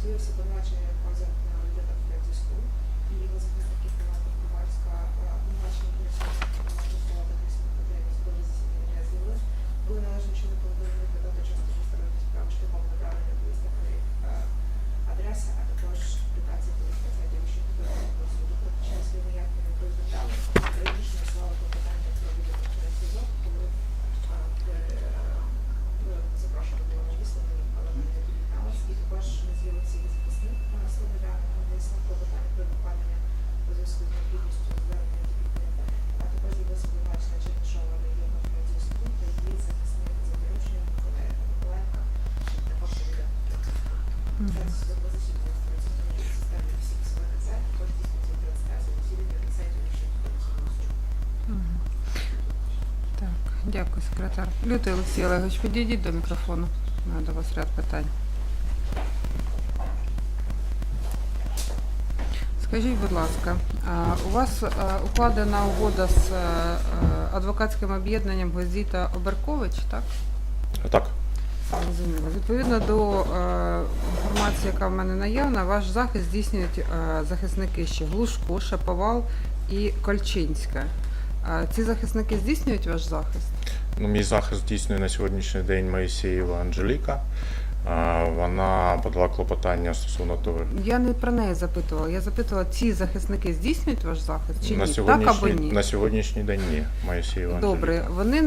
обвинувачення вказано на в зв'язку і його захисників Івана Ковальська, обвинувачення комісії голосувати письмо потрібно судове засідання не з'явилось. Були належним чином повинні подати частину сторони справ шляхом дякую, секретар. Лютий Олексій Олегович, підійдіть до мікрофону. Мене до вас ряд питань. Скажіть, будь ласка, у вас е, укладена угода з е, е, адвокатським об'єднанням Гвоздіта Оберкович, так? Так, Зрозуміло. Відповідно до інформації, яка в мене наявна, ваш захист здійснюють захисники ще Глушко, Шаповал і Кольчинська. Ці захисники здійснюють ваш захист? ну, мій захист здійснює на сьогоднішній день Моїсеєва Анжеліка. Вона подала клопотання стосовно того. Я не про неї запитувала. Я запитувала, ці захисники здійснюють ваш захист чи на, ні? Так або ні? на сьогоднішній день ні. Анжеліка. Добре, вони е,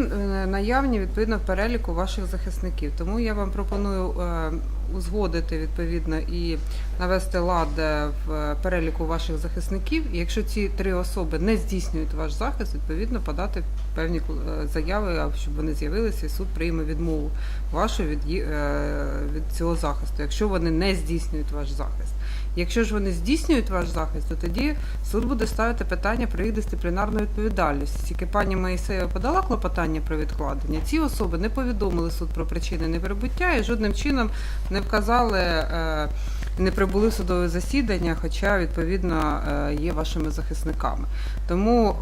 наявні відповідно в переліку ваших захисників. Тому я вам пропоную е, узгодити відповідно і навести лад е, в переліку ваших захисників. І якщо ці три особи не здійснюють ваш захист, відповідно подати певні е, заяви, щоб вони з'явилися, і суд прийме відмову вашу від, е, від цього захисту, якщо вони не здійснюють ваш захист. Якщо ж вони здійснюють ваш захист, то тоді суд буде ставити питання про їх дисциплінарну відповідальність. Тільки пані Моїсеєва подала клопотання про відкладення. Ці особи не повідомили суд про причини неприбуття і жодним чином не вказали, е, не прибули в судове засідання, хоча відповідно е, є вашими захисниками. Тому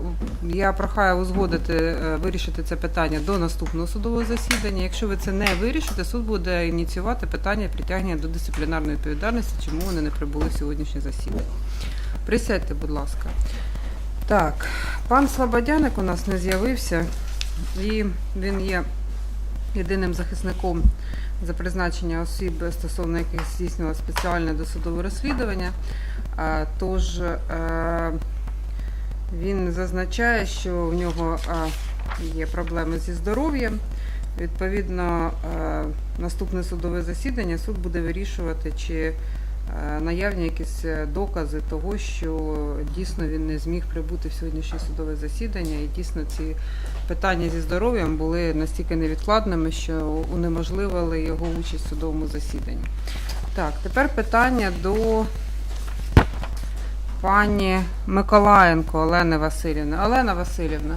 я прохаю узгодити, е, вирішити це питання до наступного судового засідання. Якщо ви це не вирішите, суд буде ініціювати питання притягнення до дисциплінарної відповідальності, чому вони не прибули в сьогоднішнє засідання. Присядьте, будь ласка. Так, пан Слободяник у нас не з'явився, і він є єдиним захисником за призначення осіб, стосовно яких здійснило спеціальне досудове розслідування. Тож е, він зазначає, що в нього є проблеми зі здоров'ям. Відповідно, е, наступне судове засідання суд буде вирішувати, чи е, наявні якісь е, докази того, що дійсно він не зміг прибути в сьогоднішнє судове засідання, і дійсно ці питання зі здоров'ям були настільки невідкладними, що унеможливили його участь в судовому засіданні. Так, тепер питання до пані Миколаєнко Олени Васильівни. Олена Васильівна,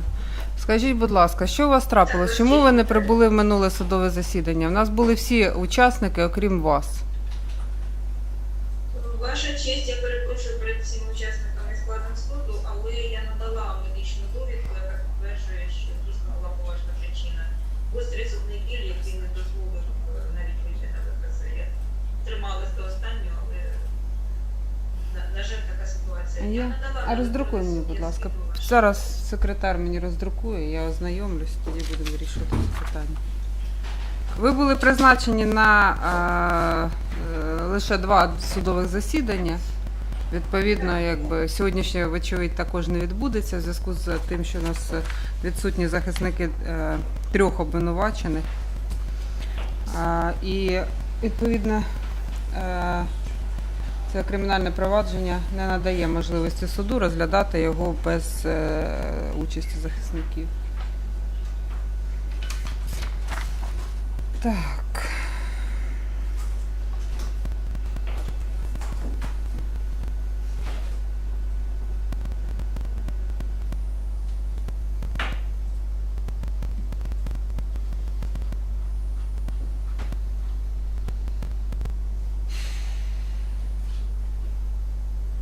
скажіть, будь ласка, що у вас трапилось? Чому ви не прибули в минуле судове засідання? У нас були всі учасники, окрім вас. Ваша честь, я перепрошую перед всіма учасниками і складом суду, але я надала медичну довідку, яка підтверджує, що дійсно була поважна причина. Гострий зубний біль, який не дозволив е, навіть вийти на ВКЗ. Я трималась до останнього, але на, на жаль, така ситуація. Я- надала А роздрукуй мені, будь ласка. Зараз секретар мені роздрукує, я ознайомлюсь, тоді будемо вирішувати це питання. Ви були призначені на е, е, лише два судових засідання. Відповідно, якби сьогоднішнє, вочевидь, також не відбудеться в зв'язку з тим, що у нас е, відсутні захисники е, трьох обвинувачених. А, і відповідно. Е, це кримінальне провадження не надає можливості суду розглядати його без е, участі захисників. Так.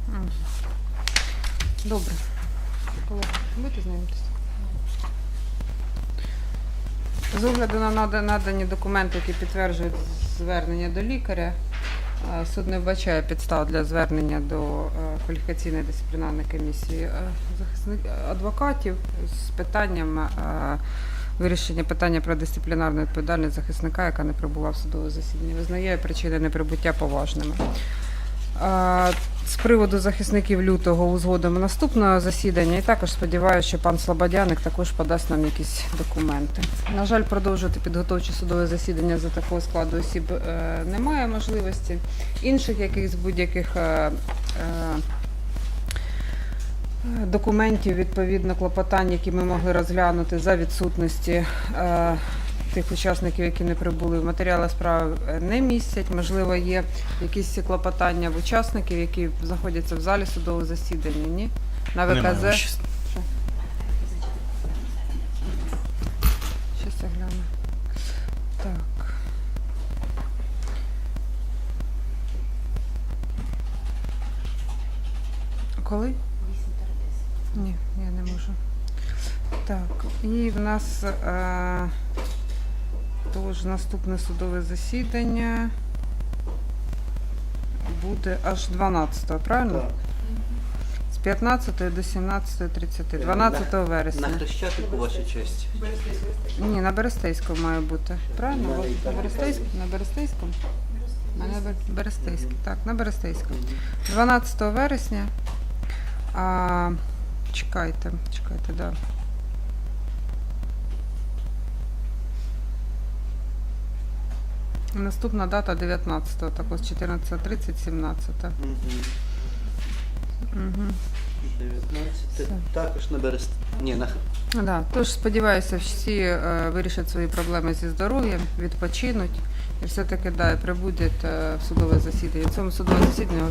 М. Добре. Колеги, будете знайомитися? З огляду на надані документи, які підтверджують звернення до лікаря, Е, Суд не вбачає підстав для звернення до е, кваліфікаційної дисциплінарної комісії е, адвокатів з питанням вирішення питання про дисциплінарну відповідальність захисника, яка не прибула в судове засідання. Визнає причини неприбуття поважними. З приводу захисників лютого узгодимо наступного засідання і також сподіваюся, що пан Слободяник також подасть нам якісь документи. На жаль, продовжувати підготовче судове засідання за такого складу осіб е, немає можливості. Інших якихось будь-яких е, е, документів, відповідно, клопотань, які ми могли розглянути за відсутності тих учасників, які не прибули в матеріали справи, е, не містять. Можливо, є якісь клопотання в учасників, які знаходяться в залі судового засідання. Ні? На ВКЗ. Щас я гляну. Так. Коли? Ні, я не можу. Так, і в нас е, тож наступне судове засідання буде аж 12, правильно? Так. З 15 до 17.30, 12 вересня. На Хрещатику, ваша честь. Ні, на Берестейську має бути. Правильно? На так. Берестейську? На Берестейському? А на Бер- Берестейській. Так, на Берестейському. 12 вересня. А, чекайте, чекайте, да. Наступна дата 19-го, ось 14.30, 17. Мгм. Угу. 19. Також на березні. Ні, на Да, тож сподіваюся, всі е, вирішать свої проблеми зі здоров'ям, відпочинуть і все-таки да, прибудуть е, в судове засідання. В цьому судове засідання